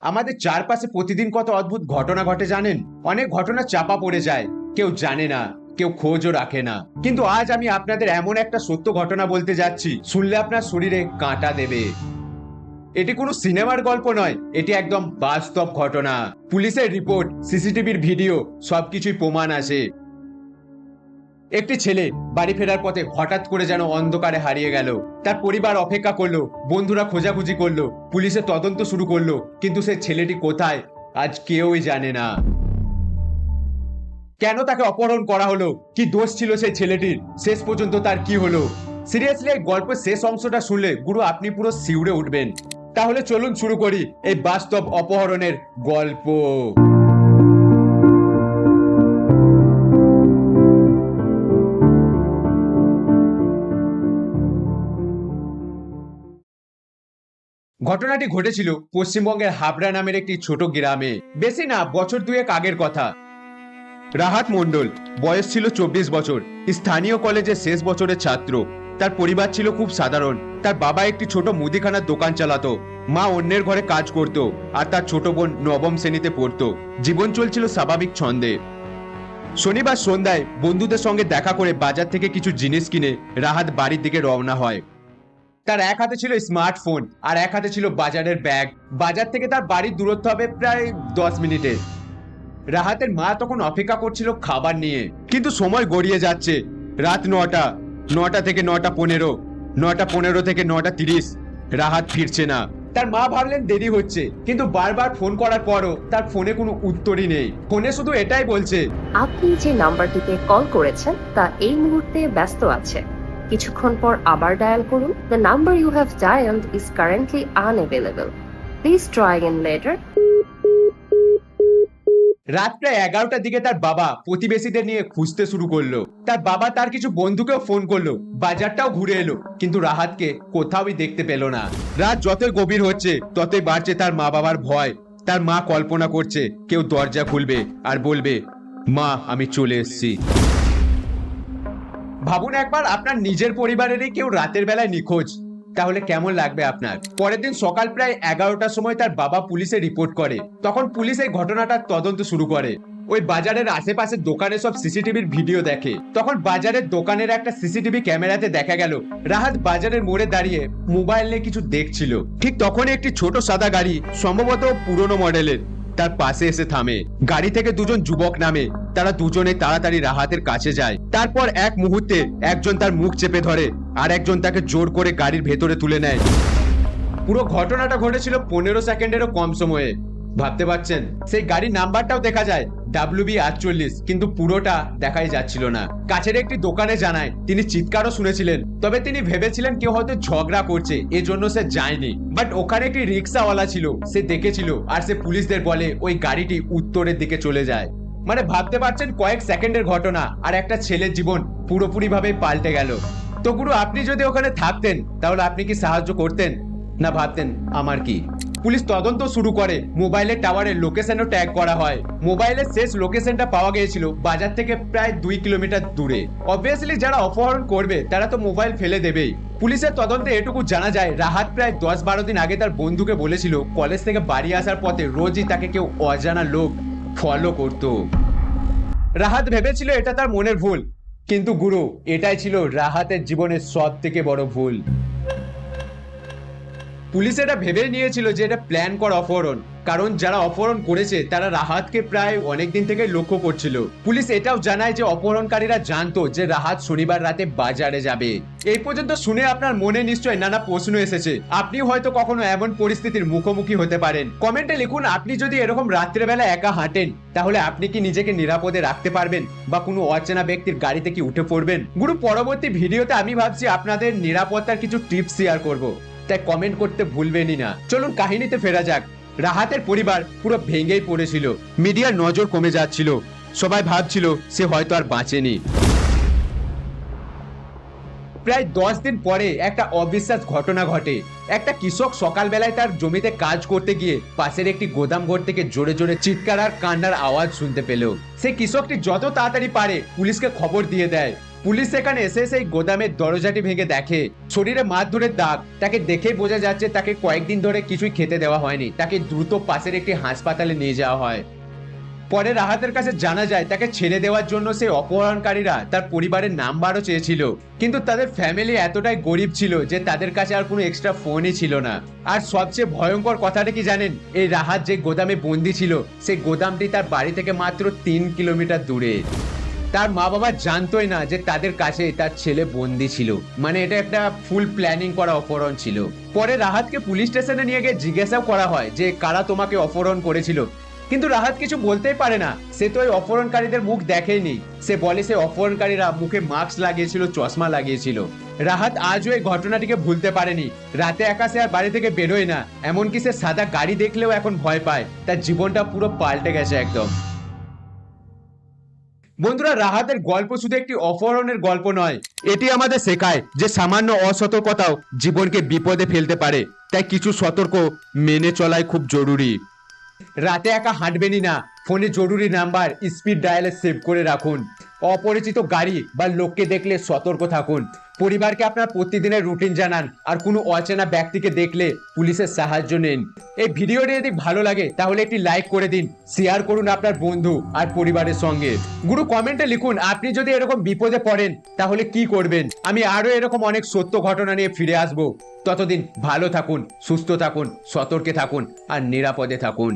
আমাদের চারপাশে প্রতিদিন কত অদ্ভুত ঘটনা ঘটে জানেন? অনেক ঘটনা চাপা পড়ে যায়। কেউ জানে না, কেউ খোঁজও রাখে না। কিন্তু আজ আমি আপনাদের এমন একটা সত্য ঘটনা বলতে যাচ্ছি। শুনলে আপনার শরীরে কাঁটা দেবে। এটি কোনো সিনেমার গল্প নয়, এটি একদম বাস্তব ঘটনা। পুলিশের রিপোর্ট, সিসিটিভির ভিডিও, সবকিছুই প্রমাণ আছে। একটি ছেলে বাড়ি ফেরার পথে হঠাৎ করে যেন অন্ধকারে হারিয়ে গেল। তার পরিবার অপেক্ষা করল, বন্ধুরা খোঁজাখুঁজি করল, পুলিশের তদন্ত শুরু করল, কিন্তু সেই ছেলেটি কোথায় আজ কেউই জানে না। কেন তাকে অপহরণ করা হলো? কি দোষ ছিল সেই ছেলেটির? শেষ পর্যন্ত তার কি হলো? সিরিয়াসলি এই গল্পের শেষ অংশটা শুনলে গুরু আপনি পুরো শিউরে উঠবেন। তাহলে চলুন শুরু করি এই বাস্তব অপহরণের গল্প। ঘটনাটি ঘটেছিল পশ্চিমবঙ্গের হাবড়া নামের একটি ছোট গ্রামে। বেশি না, বছর দুয়েক আগের কথা। রাহাত মণ্ডল, বয়স ছিল চব্বিশ বছর। স্থানীয় কলেজের শেষ বছরের ছাত্র। তার পরিবার ছিল খুব সাধারণ। তার বাবা একটি ছোট মুদিখানার দোকান চালাতো। মা অন্যের ঘরে কাজ করত আর তার ছোট বোন নবম শ্রেণীতে পড়তো। জীবন চলছিল স্বাভাবিক ছন্দে। শনিবার সন্ধ্যায় বন্ধুদের সঙ্গে দেখা করে বাজার থেকে কিছু জিনিস কিনে রাহাত বাড়ির দিকে রওনা হয়। তার এক হাতে ছিল স্মার্টফোন আর এক হাতে ছিল বাজারের ব্যাগ। বাজার থেকে তার বাড়ির দূরত্ব হবে প্রায় দশ মিনিটের রাহাতের মা তখন অপেক্ষা করছিল খাবার নিয়ে। কিন্তু সময় গড়িয়ে যাচ্ছে। রাত নটা নটা থেকে নটা পনেরো নটা পনেরো থেকে নটা তিরিশ। রাহাত ফিরছে না। তার মা ভাবলেন দেরি হচ্ছে, কিন্তু বারবার ফোন করার পরও তার ফোনে কোনো উত্তরই নেই। ফোনে শুধু এটাই বলছে, আপনি যে নাম্বারটিতে কল করেছেন, তা এই মুহূর্তে ব্যস্ত আছে। কিছুক্ষণ পর আবার ডায়াল করুন। The number you have dialled is currently unavailable please try again later রাত প্রায় এগারোটার দিকে তার বাবা প্রতিবেশীদের নিয়ে খুঁজতে শুরু করল। তার বাবা তার কিছু বন্ধুকেও ফোন করল। বাজারটাও ঘুরে এলো, কিন্তু রাহাতকে কোথাওই দেখতে পেল না। রাত যতই গভীর হচ্ছে, ততই বাড়ছে তার মা বাবার ভয়। তার মা কল্পনা করছে, কেউ দরজা খুলবে আর বলবে, মা, আমি চলে এসেছি। ভাবুন একবার আপনার নিজের পরিবারেরই কেউ রাতের বেলায় নিখোঁজ। তাহলে কেমন লাগবে আপনার? পরের দিন সকাল প্রায় এগারোটার সময় তার বাবা পুলিশে রিপোর্ট করে। তখন পুলিশ এই ঘটনাটার তদন্ত শুরু করে। ওই বাজারের আশেপাশে দোকানে সব সিসিটিভির ভিডিও দেখে। তখন বাজারের দোকানের একটা সিসিটিভি ক্যামেরাতে দেখা গেল। রাহাত বাজারের মোড়ে দাঁড়িয়ে মোবাইল নিয়ে কিছু দেখছিল। ঠিক তখনই একটি ছোট সাদা গাড়ি, সম্ভবত পুরনো মডেলের তার পাশে এসে থামে। গাড়ি থেকে দুজন যুবক নামে। তারা দুজনে তাড়াতাড়ি রাহাতের কাছে যায়। তারপর এক মুহূর্তে একজন তার মুখ চেপে ধরে আর একজন তাকে জোর করে গাড়ির ভেতরে তুলে নেয়। পুরো ঘটনাটা ঘটেছিল পনেরো সেকেন্ডেরও কম সময়ে। ভাবতে পারছেন? সেই গাড়ির নাম্বারটাও দেখা যায় ডাব্লিউ বি আটচল্লিশ, কিন্তু পুরোটা দেখাই যাচ্ছিল না। কাছের একটি দোকানে জানায়, তিনি চিৎকারও শুনেছিলেন, তবে তিনি ভেবেছিলেন কেউ হয়তো ঝগড়া করছে, এজন্য সে যায়নি। বাট ওখানে একটি রিক্সাওয়ালা ছিল, সে দেখেছিল, আর সে পুলিশদের বলে, ওই গাড়িটি উত্তরের দিকে চলে যায়। মানে ভাবতে পারছেন কয়েক সেকেন্ডের ঘটনা, আর একটা ছেলের জীবন পুরোপুরি ভাবে পাল্টে গেল। তো গুরু, আপনি যদি ওখানে থাকতেন, তাহলে আপনি কি সাহায্য করতেন? না ভাবতেন, আমার কি? পুলিশ তদন্ত শুরু করে। মোবাইলের টাওয়ারের লোকেশনও ট্যাগ করা হয়। মোবাইলের শেষ লোকেশনটা পাওয়া গিয়েছিল বাজার থেকে প্রায় দুই কিলোমিটার দূরে। অবভিয়াসলি যারা অপহরণ করবে, তারা তো মোবাইল ফেলে দেবেই। পুলিশের তদন্তে এটুকু জানা যায়, রাহাত প্রায় দশ বারো দিন আগে তার বন্ধুকে বলেছিল, কলেজ থেকে বাড়ি আসার পথে রোজই তাকে কেউ অজানা লোক ফলো করতো। রাহাত ভেবেছিল এটা তার মনের ভুল। কিন্তু গুরু, এটাই ছিল রাহাতের জীবনের সব থেকে বড় ভুল। পুলিশ এটা ভেবে নিয়েছিল যে এটা প্ল্যান করা অপহরণ। কারণ যারা অপহরণ করেছে, তারা রাহাতকে প্রায় অনেক দিন থেকে লক্ষ্য করছিল। পুলিশ এটাও জানায় যে অপহরণকারীরা জানতো যে রাহাত শনিবার রাতে বাজারে যাবে। এই পর্যন্ত শুনে আপনার মনে নিশ্চয় নানা প্রশ্ন এসেছে। আপনি হয়তো কখনো এমন পরিস্থিতির মুখোমুখি হতে পারেন। কমেন্টে লিখুন, আপনি যদি এরকম রাত্রেবেলা একা হাঁটেন, তাহলে আপনি কি নিজেকে নিরাপদে রাখতে পারবেন? বা কোনো অচেনা ব্যক্তির গাড়িতে কি উঠে পড়বেন? গুরু, পরবর্তী ভিডিওতে আমি ভাবছি আপনাদের নিরাপত্তার কিছু টিপস শেয়ার করব। তাই কমেন্ট করতে ভুলবেনই না। চলুন কাহিনীতে ফেরা যাক। রাহাতের পরিবার পুরো ভেঙেই পড়েছিল। মিডিয়ার নজর কমে যাচ্ছিল। সবাই ভাবছিল সে হয়তো আর বাঁচেনি। প্রায় দশ দিন পরে একটা অবিশ্বাস ঘটনা ঘটে। একটা কৃষক সকালবেলায় তার জমিতে কাজ করতে গিয়ে পাশের একটি গোদাম ঘর থেকে জোরে জোরে চিৎকার আর কান্নার আওয়াজ শুনতে পেল। সে কৃষকটি যত তাড়াতাড়ি পারে পুলিশকে খবর দিয়ে দেয়। পুলিশ সেখানে এসে সেই গোদামের দরজাটি ভেঙে দেখে। শরীরে মারধরের দাগ। তাকে দেখে বোঝা যাচ্ছে তাকে কয়েকদিন ধরে কিছুই খেতে দেওয়া হয়নি। তাকে দ্রুত পাশের একটি হাসপাতালে নিয়ে যাওয়া হয়। পরে রাহাতের কাছে জানা যায়, তাকে ছেড়ে দেওয়ার জন্য সেই অপহরণকারীরা তার পরিবারের নাম্বারও চেয়েছিল। কিন্তু তাদের ফ্যামিলি এতটাই গরিব ছিল যে তাদের কাছে আর কোনো এক্সট্রা ফোনই ছিল না। আর সবচেয়ে ভয়ঙ্কর কথাটা কি জানেন? এই রাহাত যে গোদামে বন্দি ছিল, সেই গোদামটি তার বাড়ি থেকে মাত্র তিন কিলোমিটার দূরে। তার মা বাবা জানতোই না যে তাদের কাছে তার ছেলে বন্দি ছিল। মানে এটা একটা ফুল প্ল্যানিং করা অপহরণ ছিল। পরে রাহাতকে পুলিশ স্টেশনে নিয়ে গিয়ে জিজ্ঞাসাও করা হয় যে কারা তোমাকে অপহরণ করেছিল। কিন্তু রাহাত কিছু বলতেই পারে না। সে তো ওই অপহরণকারীদের মুখ দেখেনি। সে বলে সে অপহরণকারীরা মুখে মাস্ক লাগিয়েছিল, চশমা লাগিয়েছিল। রাহাত আজও এই ঘটনাটিকে ভুলতে পারেনি। রাতে একা সে আর বাড়ি থেকে বেরোয় না। এমনকি সে সাদা গাড়ি দেখলেও এখন ভয় পায়। তার জীবনটা পুরো পাল্টে গেছে একদম। বন্ধুরা, রাহাতের গল্প শুধু একটি অপহরণের গল্প নয়, এটি আমাদের শেখায় যে সামান্য অসতর্কতাও জীবনকে বিপদে ফেলতে পারে। তাই কিছু সতর্ক মেনে চলাই খুব জরুরি। রাতে একা হাঁটবেনই না, ফোনে জরুরি নাম্বার, স্পিড ডায়ালে সেভ করে রাখুন। অপরিচিত গাড়ি বা লোককে দেখলে সতর্ক থাকুন। পরিবারকে আপনার প্রতিদিনের রুটিন জানান আর কোনো অচেনা ব্যক্তিকে দেখলে পুলিশের সাহায্য নিন। এই ভিডিওটি যদি ভালো লাগে, তাহলে একটি লাইক করে দিন শেয়ার করুন আপনার বন্ধু আর পরিবারের সঙ্গে। গুরু কমেন্টে লিখুন, আপনি যদি এরকম বিপদে পড়েন, তাহলে কি করবেন? আমি আরও এরকম অনেক সত্য ঘটনা নিয়ে ফিরে আসব। ততদিন ভালো থাকুন, সুস্থ থাকুন, সতর্কে থাকুন আর নিরাপদে থাকুন।